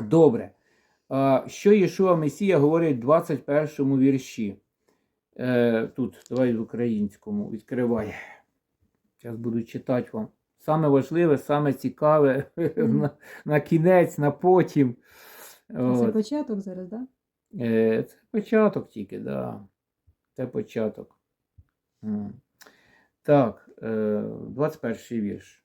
Добре. Що Єшуа Месія говорить в 21 вірші? Е, Тут, давай в українському, відкривай. Зараз буду читати вам. Саме важливе, саме цікаве на, на кінець, на потім. Це От. початок зараз, так? Да? Е, Це початок тільки, да. Це початок. Так, е, 21 вірш.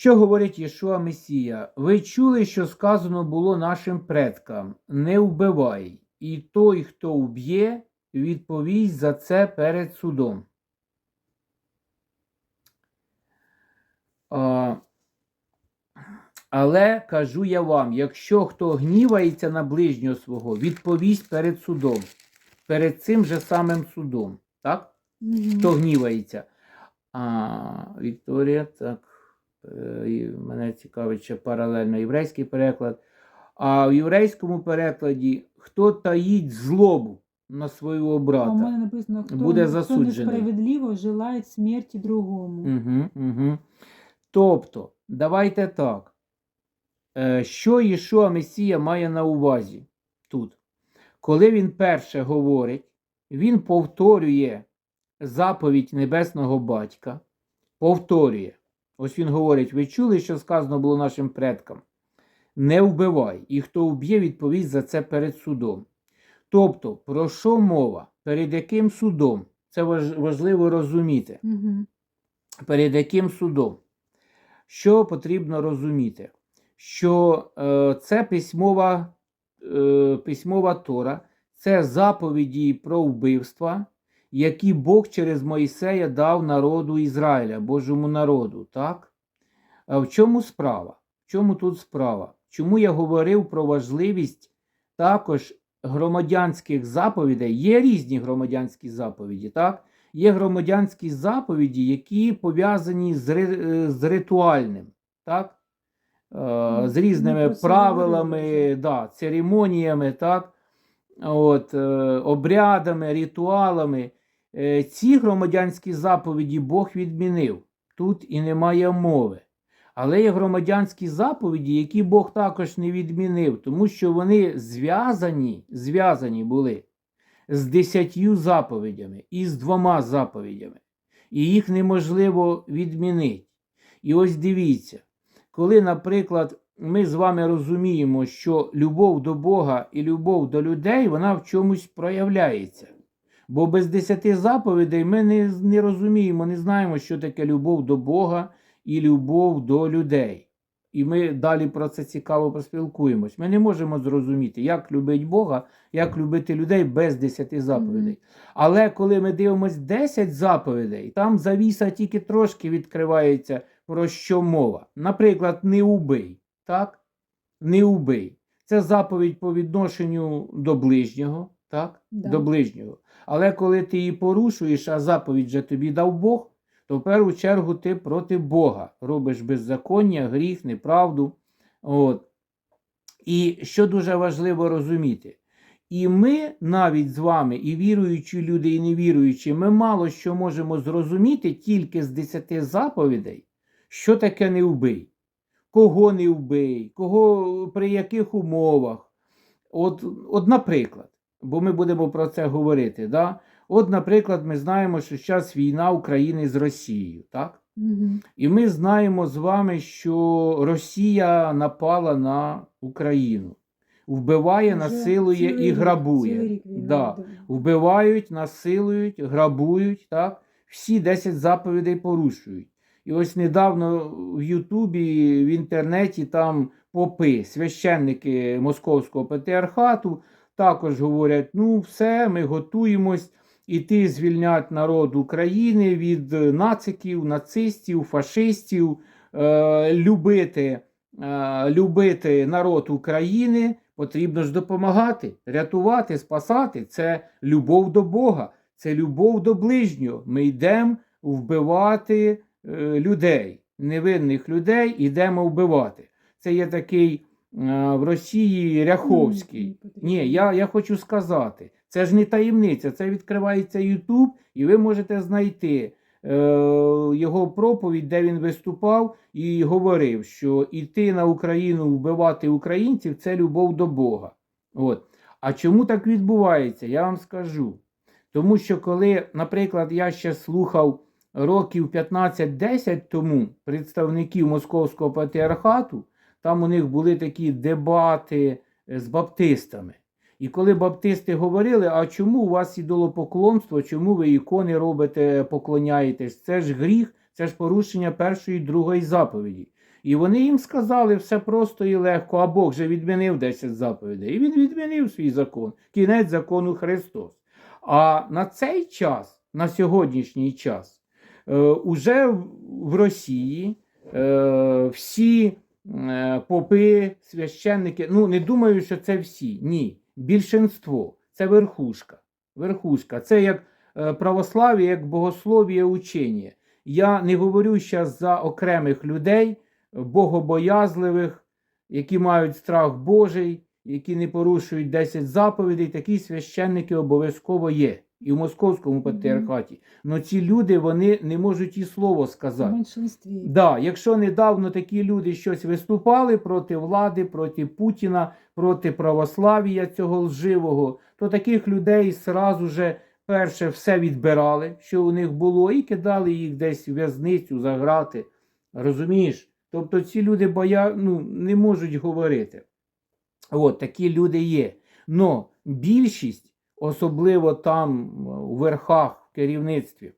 Що говорить Єшуа Месія? Ви чули, що сказано було нашим предкам: не вбивай, і той, хто вб'є, відповість за це перед судом. А, але кажу я вам: якщо хто гнівається на ближнього свого, відповість перед судом, перед цим же самим судом. Так? Мгм. Хто гнівається? А, Вікторія, так. Е, Мене цікавить ще паралельно єврейський переклад. А в єврейському перекладі хто таїть злобу на свого А у брата? мене написано, хто, буде хто засуджений. несправедливо желає смерті другому. Угу, угу. Тобто, давайте так. Е, Що Єшуа Месія має на увазі тут? Коли він перше говорить, він повторює заповідь Небесного Батька, повторює. Ось він говорить: ви чули, що сказано було нашим предкам? Не вбивай, і хто вб'є, відповість за це перед судом. Тобто, про що мова? Перед яким судом? Це важливо розуміти Угу. перед яким судом. Що потрібно розуміти? Що е, це письмова, е, письмова Тора, це заповіді про вбивства, які Бог через Моїсея дав народу Ізраїля, Божому народу. Так? А в чому справа? В чому тут справа? Чому я говорив про важливість також громадянських заповідей? Є різні громадянські заповіді, так? Є громадянські заповіді, які пов'язані з, ри- з ритуальним, так? Е, з Ну, різними правилами, да, церемоніями, так? От, е, обрядами, ритуалами. Е, ці громадянські заповіді Бог відмінив. Тут і немає мови. Але є громадянські заповіді, які Бог також не відмінив, тому що вони зв'язані, зв'язані були з десятью заповідями і з двома заповідями. І їх неможливо відмінити. І ось дивіться, коли, наприклад, ми з вами розуміємо, що любов до Бога і любов до людей, вона в чомусь проявляється. Бо без десяти заповідей ми не, не розуміємо, не знаємо, що таке любов до Бога і любов до людей. І ми далі про це цікаво поспілкуємось. Ми не можемо зрозуміти, як любить Бога, як любити людей без десяти заповідей. Але коли ми дивимося 10 заповідей, там завіса тільки трошки відкривається, про що мова. Наприклад, не убий. Так? Не убий. Це заповідь по відношенню до ближнього, так? Да. До ближнього. Але коли ти її порушуєш, а заповідь же тобі дав Бог, то в першу чергу ти проти Бога робиш беззаконня, гріх, неправду. От. І що дуже важливо розуміти, і ми навіть з вами, і віруючі люди, і невіруючі, ми мало що можемо зрозуміти тільки з десяти заповідей, що таке не вбий, кого не вбий, кого при яких умовах. От, от наприклад, бо ми будемо про це говорити. Да? От, наприклад, ми знаємо, що зараз війна України з Росією, так? Угу. І ми знаємо з вами, що Росія напала на Україну, вбиває, насилує і грабує. Да. Вбивають, насилують, грабують, так? всі 10 заповідей порушують. І ось недавно в Ютубі, в інтернеті там попи, священники Московського патріархату також говорять: ну, все, ми готуємось іти звільняти народ України від нациків, нацистів, фашистів, е, любити, е, любити народ України. Потрібно ж допомагати, рятувати, спасати. Це любов до Бога, це любов до ближнього. Ми йдемо вбивати е, людей, невинних людей йдемо вбивати. Це є такий е, в Росії Ряховський. Ні, я, я хочу сказати, це ж не таємниця, це відкривається Ютуб, і ви можете знайти е, його проповідь, де він виступав і говорив, що йти на Україну вбивати українців це любов до Бога. От. А чому так відбувається? Я вам скажу. Тому що коли, наприклад, я ще слухав років 15-10 тому представників Московського патріархату, там у них були такі дебати е, з баптистами. І коли баптисти говорили, а чому у вас ідолопоклонство, чому ви ікони робите, поклоняєтесь? Це ж гріх, це ж порушення першої і другої заповіді. І вони їм сказали все просто і легко, а Бог же відмінив 10 заповідей. І він відмінив свій закон, кінець закону Христос. А на цей час, на сьогоднішній час, е, уже в- Росії е, всі попи, священники, ну не думаю, що це всі. Ні. Більшинство це верхушка. Верхушка. Це як е, православ'я, як богослов'я учення. Я не говорю зараз за окремих людей, богобоязливих, які мають страх Божий, які не порушують 10 заповідей. Такі священники обов'язково є. І в московському патріархаті. Но ці люди вони не можуть і слово В сказати. меншинстві. Да, якщо недавно такі люди щось виступали проти влади, проти Путіна, проти православ'я цього лживого, то таких людей сразу же перше все відбирали, що у них було, і кидали їх десь в в'язницю за грати. Розумієш? Тобто ці люди боя... ну, не можуть говорити. От такі люди є. Но більшість, особливо там у верхах в керівництві,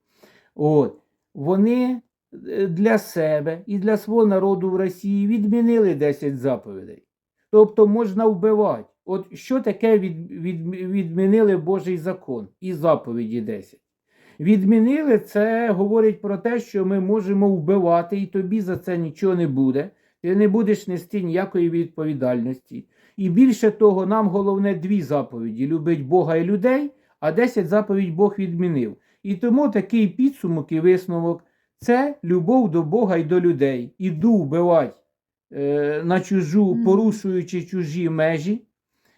от, вони е, для себе і для свого народу в Росії відмінили 10 заповідей. Тобто можна вбивати. От що таке від, від, відмінили Божий закон і заповіді 10? Відмінили це говорить про те, що ми можемо вбивати, і тобі за це нічого не буде. Ти не будеш нести ніякої відповідальності. І більше того, нам головне дві заповіді: любить Бога і людей, а 10 заповідь Бог відмінив. І тому такий підсумок і висновок це любов до Бога і до людей. Іду вбивати е, на чужу, порушуючи чужі межі,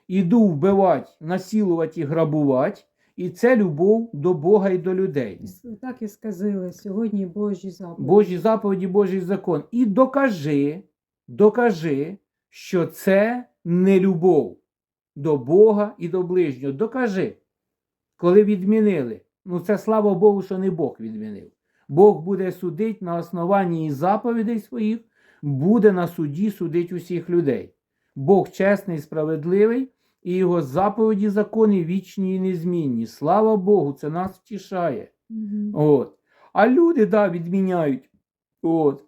іду вбивати, насилувати і грабувати. І це любов до Бога і до людей. Так і сказали сьогодні Божі заповіді. Божі заповіді, Божий закон. І докажи, докажи, що це не любов до Бога і до ближнього. Докажи, коли відмінили. Ну, це слава Богу, що не Бог відмінив. Бог буде судити на основанні заповідей своїх, буде на суді судити усіх людей. Бог чесний, справедливий, і його заповіді, закони вічні і незмінні. Слава Богу, це нас втішає. Мгм. От. А люди, да, відміняють. От.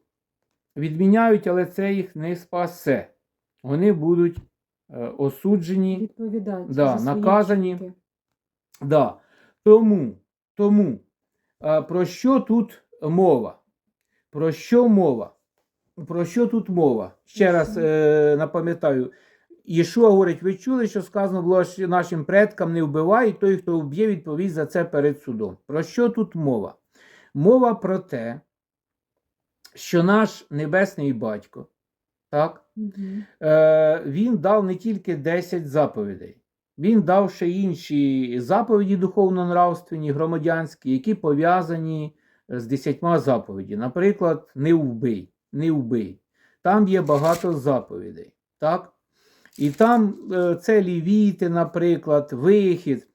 Відміняють, але це їх не спасе. Вони будуть е, осуджені. Да, наказані. Да. Тому, тому е, про що тут мова? Про що мова? Про що тут мова? Ще раз е, напам'ятаю. Єшуа говорить, ви чули, що сказано було що нашим предкам не вбивай, і той, хто вб'є, відповість за це перед судом. Про що тут мова? Мова про те, що наш небесний батько, так, Мгм. е, він дав не тільки 10 заповідей, він дав ще інші заповіді духовно-нравственні, громадянські, які пов'язані з 10 заповіді. Наприклад, не вбий, не вбий. Там є багато заповідей. Так? І там е, це лівіти, наприклад, вихід.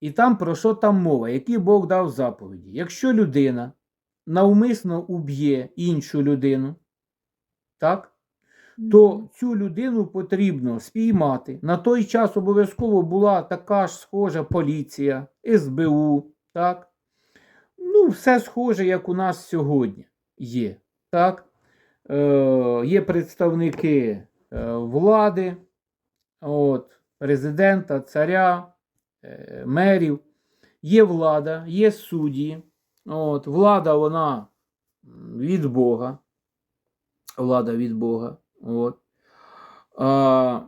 І там про що там мова, які Бог дав заповіді. Якщо людина навмисно уб'є іншу людину, так? То цю людину потрібно спіймати. На той час обов'язково була така ж схожа поліція, СБУ, так? Ну, все схоже, як у нас сьогодні є. Так? Е, є представники е, влади, от, президента, царя, е, мерів. Є влада, є судді. От, влада вона від Бога. Влада від Бога. От. А,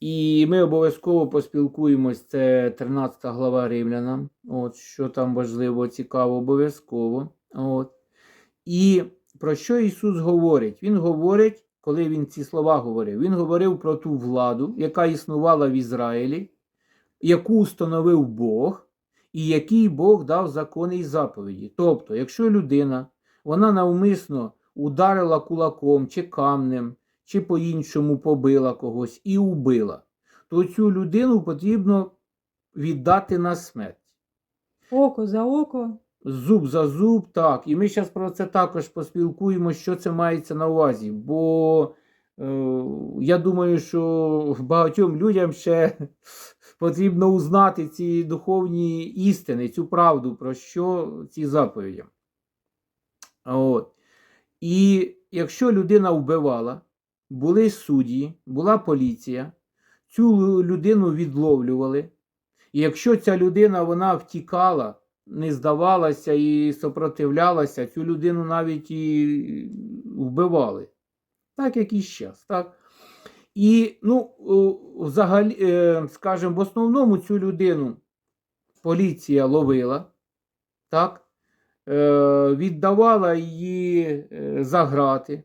і ми обов'язково поспілкуємось. Це 13 глава Римлянам. От, що там важливо, цікаво, обов'язково. От. І про що Ісус говорить? Він говорить, коли Він ці слова говорив, Він говорив про ту владу, яка існувала в Ізраїлі, яку установив Бог, і який Бог дав закони і заповіді. Тобто, якщо людина вона навмисно ударила кулаком чи камнем, чи по-іншому побила когось і убила, то цю людину потрібно віддати на смерть. Око за око. Зуб за зуб, так. І ми зараз про це також поспілкуємо, що це мається на увазі. Бо е, я думаю, що багатьом людям ще потрібно узнати ці духовні істини, цю правду, про що ці заповіді. От. І якщо людина вбивала, були судді, була поліція, цю людину відловлювали. І якщо ця людина вона втікала, не здавалася і сопротивлялася, цю людину навіть і вбивали. Так, як і зараз. Так? І, ну, взагалі, е, скажімо, в основному цю людину поліція ловила, так? Е, віддавала її е, за грати.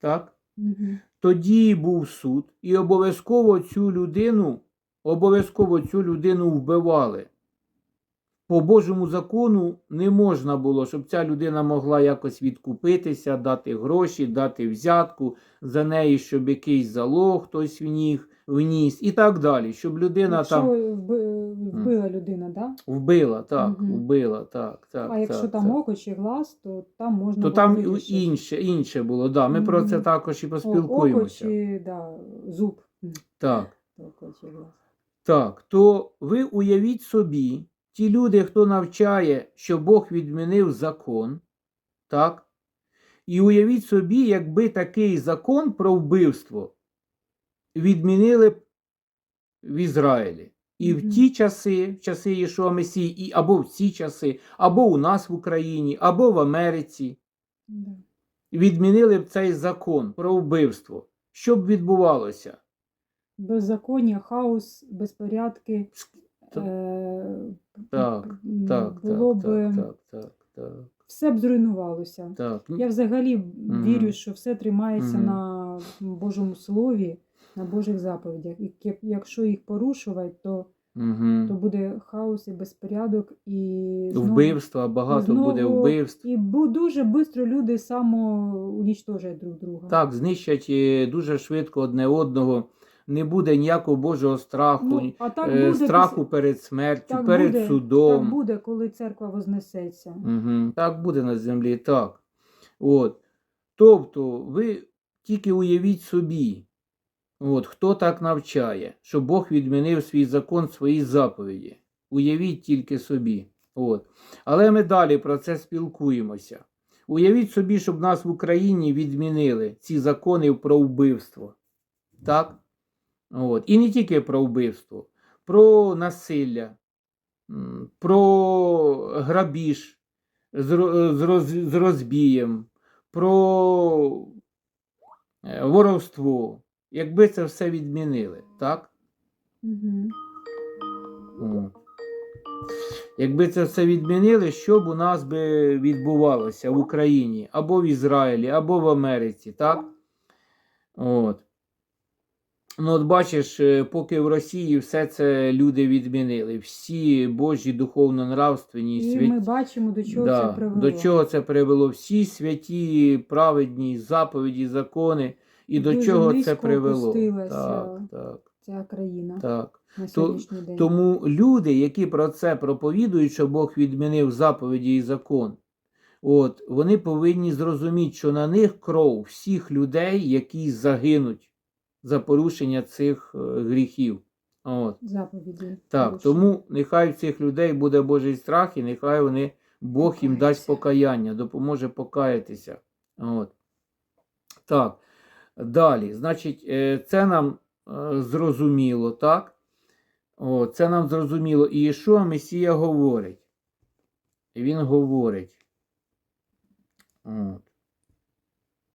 Так? Угу. Тоді був суд, і обов'язково цю людину, обов'язково цю людину вбивали. По Божому закону не можна було, щоб ця людина могла якось відкупитися, дати гроші, дати взятку за неї, щоб якийсь залог хтось вніг, вніс і так далі. Щоб людина Якщо там вбила людина, да? вбила, так, Мгм. вбила, так, так. а якщо так, там так. око чи глаз, то там можна то було там вирішити. інше, інше було. Да. Ми про це Мгм. також і О, Око поспілкуємося. чи да, зуб. Так. Око чи глаз. Так, то ви уявіть собі, ті люди, хто навчає, що Бог відмінив закон, так? І уявіть собі, якби такий закон про вбивство відмінили б в Ізраїлі. І в ті часи, в часи Єшуа Месії, і або в ці часи, або у нас в Україні, або в Америці, відмінили б цей закон про вбивство. Що б відбувалося? Беззаконня, хаос, безпорядки. Так, е, Так, так, було так, б так, так, так, так. все б зруйнувалося. Так, ну, Я взагалі вірю, що все тримається Мгм. на Божому слові, на Божих заповідях. І якщо їх порушувати, то, Мгм. то буде хаос і безпорядок, і знову- Вбивства, багато буде вбивств. І дуже швидко люди самоунічтожать друг друга. Так, знищать е, дуже швидко одне одного. Не буде ніякого Божого страху, Ну, а так е, буде, страху перед смертю, так перед буде, судом. Так буде, коли церква вознесеться. Угу. Так буде на землі, так. От. Тобто, ви тільки уявіть собі, от, хто так навчає, що Бог відмінив свій закон, свої заповіді. Уявіть тільки собі. От. Але ми далі про це спілкуємося. Уявіть собі, щоб нас в Україні відмінили ці закони про вбивство. Так? От. І не тільки про вбивство, про насилля, про грабіж з, ро- роз, з розбієм, про е, воровство. Якби це все відмінили, так? Угу. От. Якби це все відмінили, що б у нас би відбувалося в Україні, або в Ізраїлі, або в Америці, так? От. Ну, от бачиш, е, поки в Росії все це люди відмінили. Всі Божі духовно-нравственні І святі. ми бачимо, до чого Да, це привело. До чого це привело? Всі святі, праведні заповіді, закони, і до чого це привело. Так, так, Ця країна так. на сьогоднішній день. Тому люди, які про це проповідують, що Бог відмінив заповіді і закон, от, вони повинні зрозуміти, що на них кров всіх людей, які загинуть за порушення цих е, гріхів. От. заповіді. Так, тому нехай в цих людей буде Божий страх, і нехай вони, Бог їм дасть покаяння, допоможе покаятися. От. Так. Далі, значить, е, це нам е, зрозуміло, так? О, це нам зрозуміло. І що Месія говорить? Він говорить.